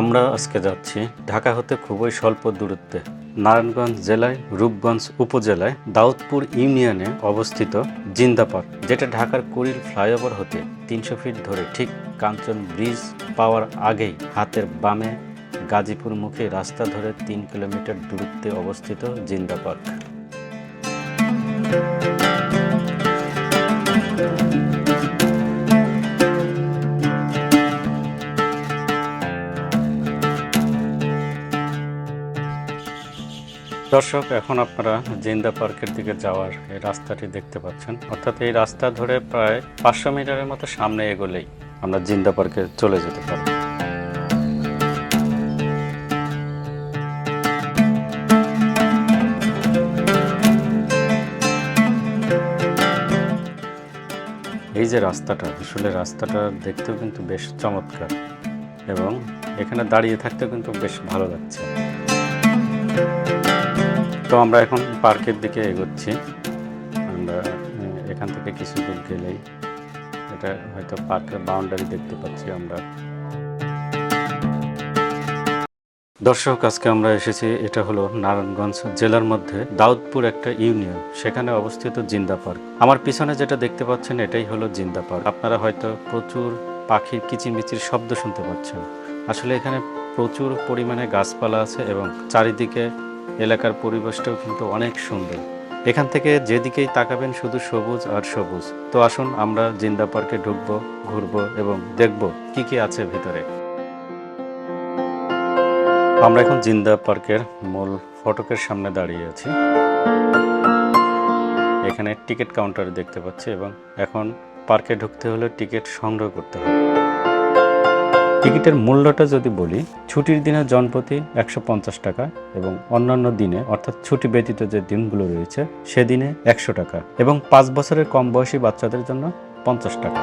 আমরা আজকে যাচ্ছি ঢাকা হতে খুবই স্বল্প দূরত্বে। নারায়ণগঞ্জ জেলায়, রূপগঞ্জ উপজেলায়, দাউদপুর ইউনিয়নে অবস্থিত জিন্দা পার্ক, যেটা ঢাকার কুড়িল ফ্লাইওভার হতে তিনশো ফিট ধরে ঠিক কাঞ্চন ব্রিজ পাওয়ার আগেই হাতের বামে গাজীপুর মুখে রাস্তা ধরে তিন কিলোমিটার দূরত্বে অবস্থিত জিন্দা পার্ক। দর্শক, এখন আপনারা জিন্দা পার্কের দিকে যাওয়ার এই রাস্তাটি দেখতে পাচ্ছেন। অর্থাৎ এই রাস্তা ধরে প্রায় পাঁচশো মিটারের মতো সামনে এগোলেই আমরা জিন্দা পার্কে চলে যেতে পারি। এই যে রাস্তাটা, আসলে রাস্তাটা দেখতেও কিন্তু বেশ চমৎকার এবং এখানে দাঁড়িয়ে থাকতেও কিন্তু বেশ ভালো লাগছে। তো আমরা এখন পার্কের দিকে এগোচ্ছি। আমরা এখান থেকে কিছু দূর গেলেই এটা হয়তো পার্কের বাউন্ডারি দেখতে পাচ্ছি আমরা। দর্শক, আজকে আমরা এসেছি, এটা হলো নারায়ণগঞ্জ জেলার মধ্যে দাউদপুর একটা ইউনিয়ন, সেখানে অবস্থিত জিন্দা পার্ক। আমার পিছনে যেটা দেখতে পাচ্ছেন, এটাই হলো জিন্দা পার্ক। আপনারা হয়তো প্রচুর পাখির কিচিরমিচির শব্দ শুনতে পাচ্ছেন। আসলে এখানে প্রচুর পরিমাণে গাছপালা আছে এবং চারিদিকে এলাকার পরিবেশটাও কিন্তু অনেক সুন্দর। এখান থেকে যেদিকেই তাকাবেন শুধু সবুজ আর সবুজ। তো আসুন আমরা জিন্দা পার্কে ঢুকবো, ঘুরবো এবং দেখব কি কি আছে ভিতরে। আমরা এখন জিন্দা পার্কের মূল ফটকের সামনে দাঁড়িয়ে আছি। এখানে টিকিট কাউন্টার দেখতে পাচ্ছি এবং এখন পার্কে ঢুকতে হলে টিকিট সংগ্রহ করতে হবে। টিকিটের মূল্যটা যদি বলি, ছুটির দিনে জনপ্রতি একশো পঞ্চাশ টাকা এবং অন্যান্য দিনে, অর্থাৎ ছুটি ব্যতীত যে দিনগুলো রয়েছে, সেদিনে একশো টাকা এবং পাঁচ বছরের কম বয়সী বাচ্চাদের জন্য পঞ্চাশ টাকা।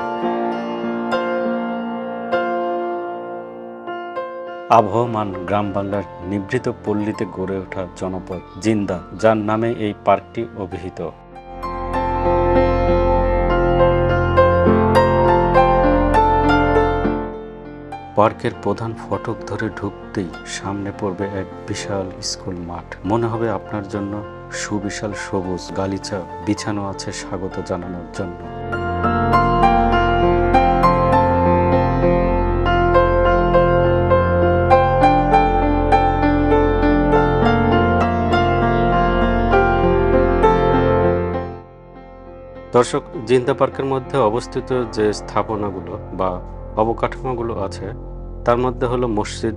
আবহমান গ্রাম বাংলার নিভৃত পল্লীতে গড়ে ওঠা জনপদ জিন্দা, যার নামে এই পার্কটি অভিহিত। পার্কের প্রধান ফটক ধরে ঢুকতেই সামনে পড়বে এক বিশাল স্কুল মাঠ। মনে হবে আপনার জন্য সুবিশাল সবুজ গালিচা বিছানো আছে স্বাগত জানানোর জন্য। দর্শক, জিন্দা পার্কের মধ্যে অবস্থিত যে স্থাপনাগুলো বা অবকাঠামোগুলো আছে। তার মধ্যে হলো মসজিদ,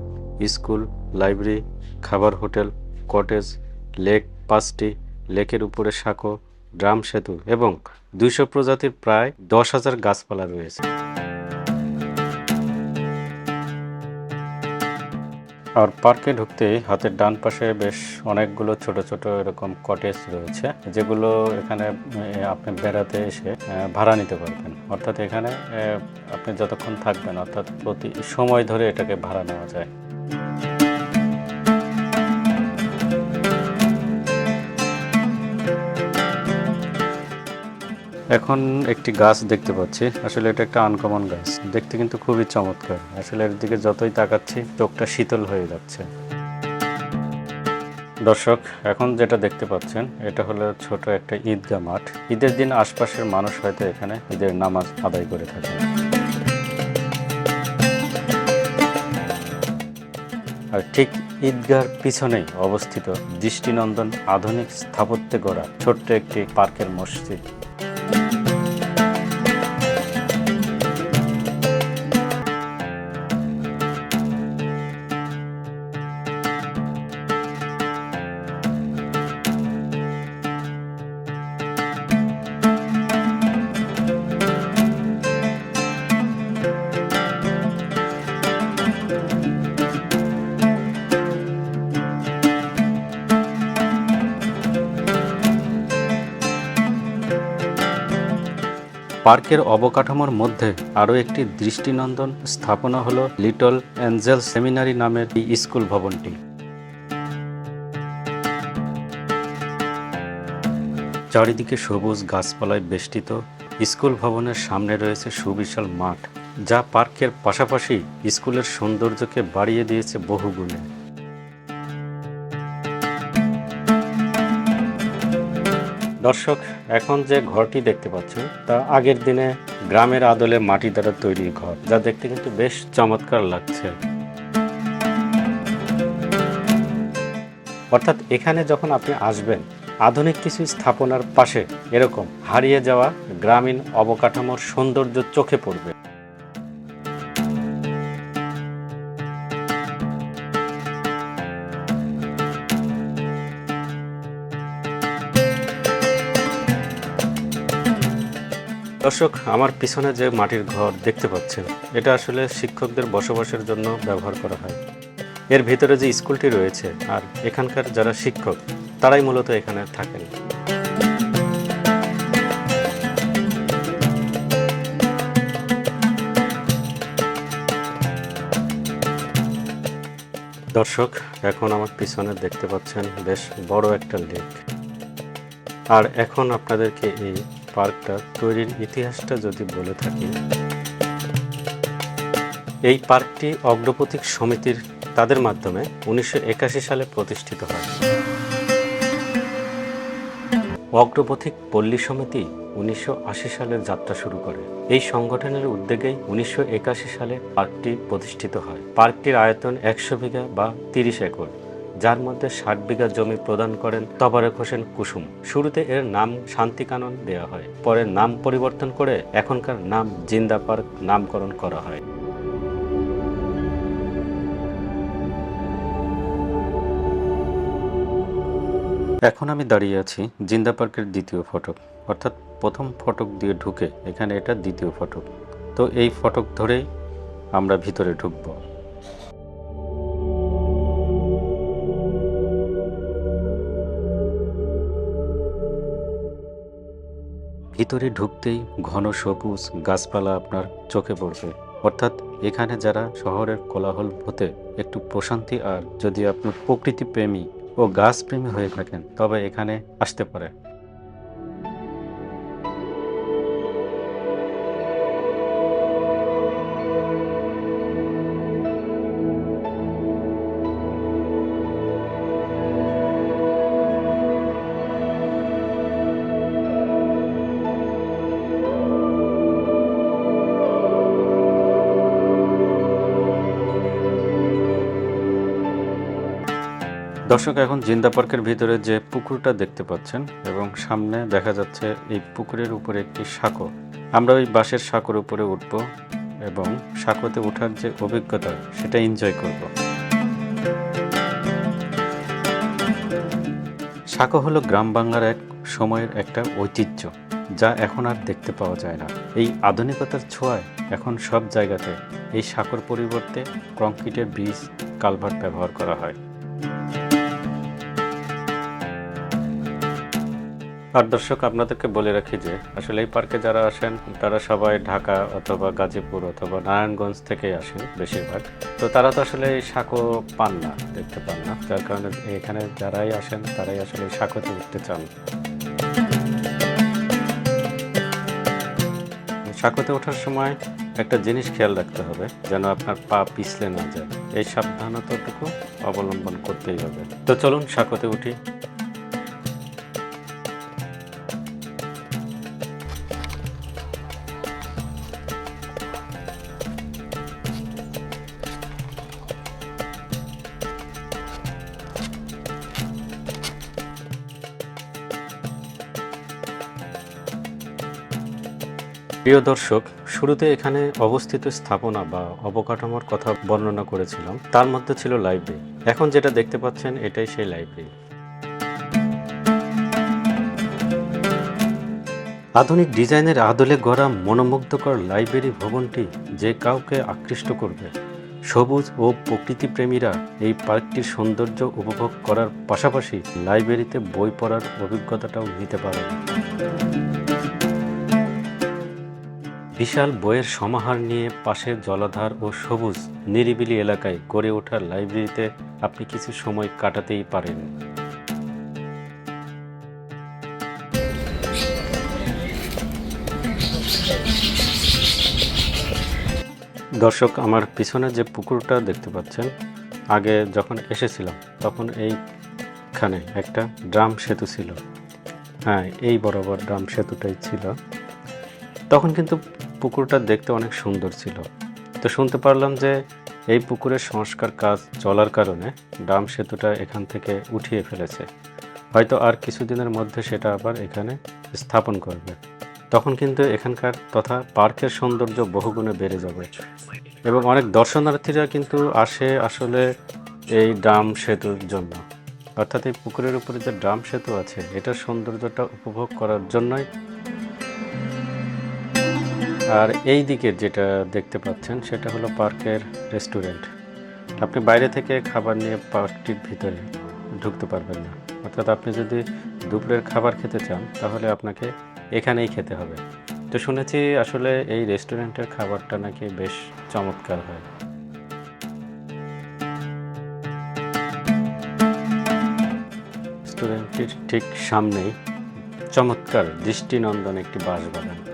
স্কুল, লাইব্রেরি, খাবার হোটেল, কটেজ, লেক, পাঁচটি, লেকের উপরে সাঁকো, ড্রাম সেতু এবং দুইশো প্রজাতির প্রায় দশ হাজার গাছপালা রয়েছে। আর পার্কে ঢুকতেই হাতের ডান পাশে বেশ অনেকগুলো ছোট ছোট এরকম কটেজ রয়েছে, যেগুলো এখানে আপনি বেড়াতে এসে ভাড়া নিতে পারবেন। অর্থাৎ এখানে আপনি যতক্ষণ থাকবেন, অর্থাৎ প্রতি সময় ধরে এটাকে ভাড়া নেওয়া যায়। এখন একটি গাছ দেখতে পাচ্ছি। আসলে এটা একটা আনকমন গাছ। দেখতে কিন্তু খুবই চমৎকার। আসলে এর দিকে যতই তাকাচ্ছি, চোখটা শীতল হয়ে যাচ্ছে। দর্শক, এখন যেটা দেখতে পাচ্ছেন, এটা হলো ছোট একটা ঈদগাহ মাঠ। ঈদের দিন আশপাশের মানুষ হয়তো এখানে ঈদের নামাজ আদায় করে থাকে। আর ঠিক ঈদগাহর পিছনেই অবস্থিত দৃষ্টিনন্দন আধুনিক স্থাপত্যে গড়া ছোট্ট একটি পার্কের মসজিদ। পার্কের অবকাঠামোর মধ্যে আরও একটি দৃষ্টিনন্দন স্থাপনা হলো লিটল অ্যাঞ্জেল সেমিনারি নামের এই স্কুল ভবনটি। চারিদিকে সবুজ গাছপালায় বেষ্টিত স্কুল ভবনের সামনে রয়েছে সুবিশাল মাঠ, যা পার্কের পাশাপাশি স্কুলের সৌন্দর্যকে বাড়িয়ে দিয়েছে বহুগুণে। দর্শক, এখন যে ঘরটি দেখতে পাচ্ছেন তা আগের দিনে গ্রামের আদলে মাটি দ্বারা তৈরি ঘর, যা দেখতে কিন্তু বেশ চমৎকার লাগছে। অর্থাৎ এখানে যখন আপনি আসবেন, আধুনিক কিছু স্থাপনার পাশে এরকম হারিয়ে যাওয়া গ্রামীণ অবকাঠামোর সৌন্দর্য চোখে পড়বে। দর্শক, আমার পিছনে যে মাটির ঘর দেখতে পাচ্ছেন, এটা আসলে শিক্ষকদের বসবাসের জন্য ব্যবহার করা হয়। এর ভিতরে যে স্কুলটি রয়েছে আর এখানকার যারা শিক্ষক, তারাই মূলত এখানে থাকেন। দর্শক, এখন আমার পিছনে দেখতে পাচ্ছেন বেশ বড় একটা লেক আর এখন আপনাদেরকে এই পার্কটা তৈরির ইতিহাসটা যদি বলে থাকি, এই পার্কটি অগ্রপথিক সমিতির তাদের মাধ্যমে উনিশশো একাশি সালে প্রতিষ্ঠিত হয়। অগ্রপথিক পল্লী সমিতি উনিশশো সালের যাত্রা শুরু করে। এই সংগঠনের উদ্যোগেই উনিশশো সালে পার্কটি প্রতিষ্ঠিত হয়। পার্কটির আয়তন একশো বিঘা বা তিরিশ একর। যার মধ্যে ষাট বিঘা জমি প্রদান করেন তবারক হোসেন কুসুম। শুরুতে এর নাম শান্তিকানন দেওয়া হয়, পরে নাম পরিবর্তন করে এখনকার নাম জিন্দা পার্ক নামকরণ করা হয়। এখন আমি দাঁড়িয়ে আছি জিন্দা পার্কের দ্বিতীয় ফটক, অর্থাৎ প্রথম ফটক দিয়ে ঢুকে এখানে এটা দ্বিতীয় ফটক। তো এই ফটক ধরেই আমরা ভিতরে ঢুকবো। ভিতরে ঢুকতেই ঘন সবুজ গাছপালা আপনার চোখে পড়বে। অর্থাৎ এখানে যারা শহরের কোলাহল হতে একটু প্রশান্তি আর যদি আপনি প্রকৃতি প্রেমী ও গাছপ্রেমী হয়ে থাকেন, তবে এখানে আসতে পারে। দর্শক, এখন জিন্দা পার্কের ভিতরে যে পুকুরটা দেখতে পাচ্ছেন এবং সামনে দেখা যাচ্ছে এই পুকুরের উপরে একটি সাঁকো। আমরা ওই বাঁশের সাঁকোর উপরে উঠব এবং সাঁকোতে ওঠার যে অভিজ্ঞতা, সেটা এনজয় করব। সাঁকো হলো গ্রাম বাংলার এক সময়ের একটা ঐতিহ্য, যা এখন আর দেখতে পাওয়া যায় না। এই আধুনিকতার ছোঁয়ায় এখন সব জায়গাতে এই সাঁকোর পরিবর্তে কংক্রিটের ব্রিজ কালভার্ট ব্যবহার করা হয়। আর দর্শক, আপনাদেরকে বলে রাখি যে আসলে এই পার্কে যারা আসেন, তারা সবাই ঢাকা অথবা গাজীপুর অথবা নারায়ণগঞ্জ থেকে আসেন বেশিরভাগ। তো তারা তো আসলে এই সাঁকো পান না, দেখতে পান না। যার কারণে এখানে যারাই আসেন, তারাই আসলে এই সাঁকোতে উঠতে চান। সাঁকোতে ওঠার সময় একটা জিনিস খেয়াল রাখতে হবে, যেন আপনার পা পিছলে না যায়। এই সাবধানতাটুকু অবলম্বন করতেই হবে। তো চলুন সাঁকোতে উঠি। প্রিয় দর্শক, শুরুতে এখানে অবস্থিত স্থাপনা বা অবকাঠামোর কথা বর্ণনা করেছিলাম। তার মধ্যে ছিল লাইব্রেরি। এখন যেটা দেখতে পাচ্ছেন, এটাই সেই লাইব্রেরি। আধুনিক ডিজাইনের আদলে গড়া মনোমুগ্ধকর লাইব্রেরি ভবনটি যে কাউকে আকৃষ্ট করবে। সবুজ ও প্রকৃতিপ্রেমীরা এই পার্কটির সৌন্দর্য উপভোগ করার পাশাপাশি লাইব্রেরিতে বই পড়ার অভিজ্ঞতাটাও নিতে পারে বিশাল বইয়ের সমাহার নিয়ে পাশের জলাধার ও সবুজ, নিরিবিলি এলাকায় গড়ে ওঠা লাইব্রেরিতে আপনি কিছু সময় কাটাতেই পারেন। দর্শক, আমার পিছনে যে পুকুরটা দেখতে পাচ্ছেন, আগে যখন এসেছিলাম, তখন এইখানে একটা ড্রাম সেতু ছিল। হ্যাঁ এই বরাবর ড্রাম সেতুটাই ছিল। তখন কিন্তু পুকুরটা দেখতে অনেক সুন্দর ছিল। তো শুনতে পারলাম যে এই পুকুরের সংস্কার কাজ চলার কারণে ড্রাম সেতুটা এখান থেকে উঠিয়ে ফেলেছে। হয়তো আর কিছুদিনের মধ্যে সেটা আবার এখানে স্থাপন করবে। তখন কিন্তু এখানকার তথা পার্কের সৌন্দর্য বহুগুণে বেড়ে যাবে। এবং অনেক দর্শনার্থীরা কিন্তু আসে আসলে এই ড্রাম সেতুর জন্য। অর্থাৎ এই পুকুরের উপরে যে ড্রাম সেতু আছে, এটার সৌন্দর্যটা উপভোগ করার জন্যই আর এই দিকে যেটা দেখতে পাচ্ছেন সেটা হলো পার্কের রেস্টুরেন্ট। আপনি বাইরে থেকে খাবার নিয়ে পার্কটির ভিতরে ঢুকতে পারবেন না। অর্থাৎ আপনি যদি দুপুরের খাবার খেতে চান তাহলে আপনাকে এখানেই খেতে হবে। তো শুনেছি আসলে এই রেস্টুরেন্টের খাবারটা নাকি বেশ চমৎকার হয়। রেস্টুরেন্টটির ঠিক সামনেই চমৎকার দৃষ্টিনন্দন একটি বাঁশবাগান। আহ,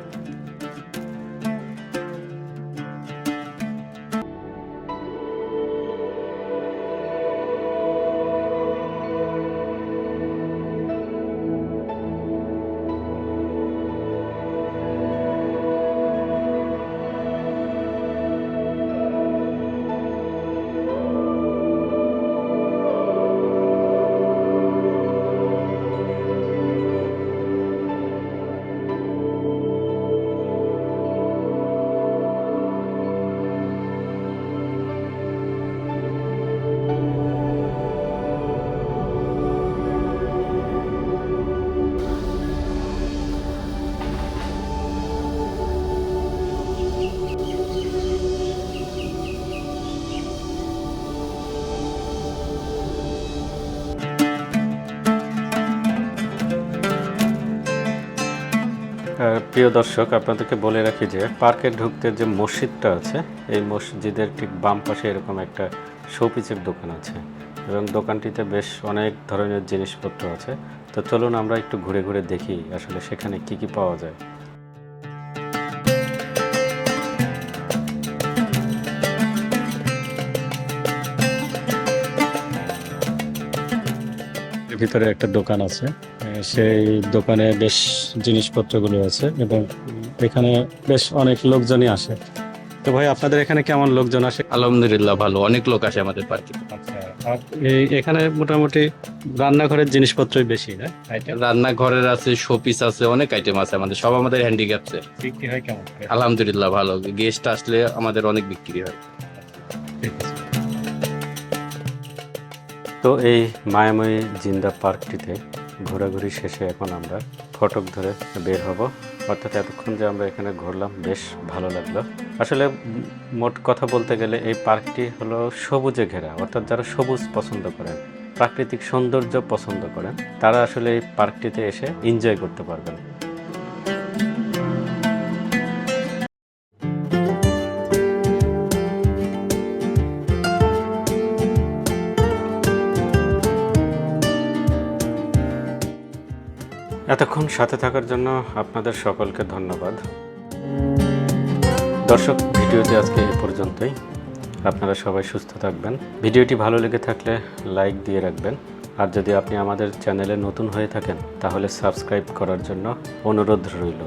প্রিয় দর্শক, আপনাদেরকে বলে রাখি যে পার্কে ঢুকতে যে মসজিদটা আছে, এই মসজিদের ঠিক বাম পাশে এরকম একটা শোপিসের দোকান আছে। এবং দোকানটিতে বেশ অনেক ধরনের জিনিসপত্র আছে। তো চলুন আমরা একটু ঘুরে ঘুরে দেখি আসলে সেখানে কি কি পাওয়া যায়। ভিতরে একটা দোকান আছে। সেই দোকানে বেশ জিনিসপত্রগুলো আছে এবং এখানে বেশ অনেক লোকজনই আসে। তো ভাই আপনাদের এখানে কেমন লোকজন আসে? আলহামদুলিল্লাহ ভালো অনেক লোক আসে আমাদের পার্কে। আচ্ছা এখানে মোটামুটি রান্নাঘরের জিনিসপত্রই বেশি না? আইটেম রান্নাঘরের আছে শোপিস আছে অনেক আইটেম আছে আমাদের সব আমাদের হ্যান্ডিক্যাপসের বিক্রি হয় কেমন? আলহামদুলিল্লাহ ভালো গেস্ট আসলে আমাদের অনেক বিক্রি হয়। ঠিক আছে। তো এই মায়াময়ী জিন্দা পার্কটিতে ঘোরাঘুরি শেষে এখন আমরা ফটক ধরে বের হব। অর্থাৎ এতক্ষণ যে আমরা এখানে ঘুরলাম, বেশ ভালো লাগল। আসলে মোট কথা বলতে গেলে এই পার্কটি হলো সবুজে ঘেরা, অর্থাৎ যারা সবুজ পছন্দ করেন, প্রাকৃতিক সৌন্দর্য পছন্দ করেন, তারা আসলে এই পার্কটিতে এসে এনজয় করতে পারবেন। এতক্ষণ সাথে থাকার জন্য আপনাদের সকলকে ধন্যবাদ। দর্শক ভিডিওতে আজকে এ পর্যন্তই। আপনারা সবাই সুস্থ থাকবেন। ভিডিওটি ভালো লেগে থাকলে লাইক দিয়ে রাখবেন। আর যদি আপনি আমাদের চ্যানেলে নতুন হয়ে থাকেন, তাহলে সাবস্ক্রাইব করার জন্য অনুরোধ রইল।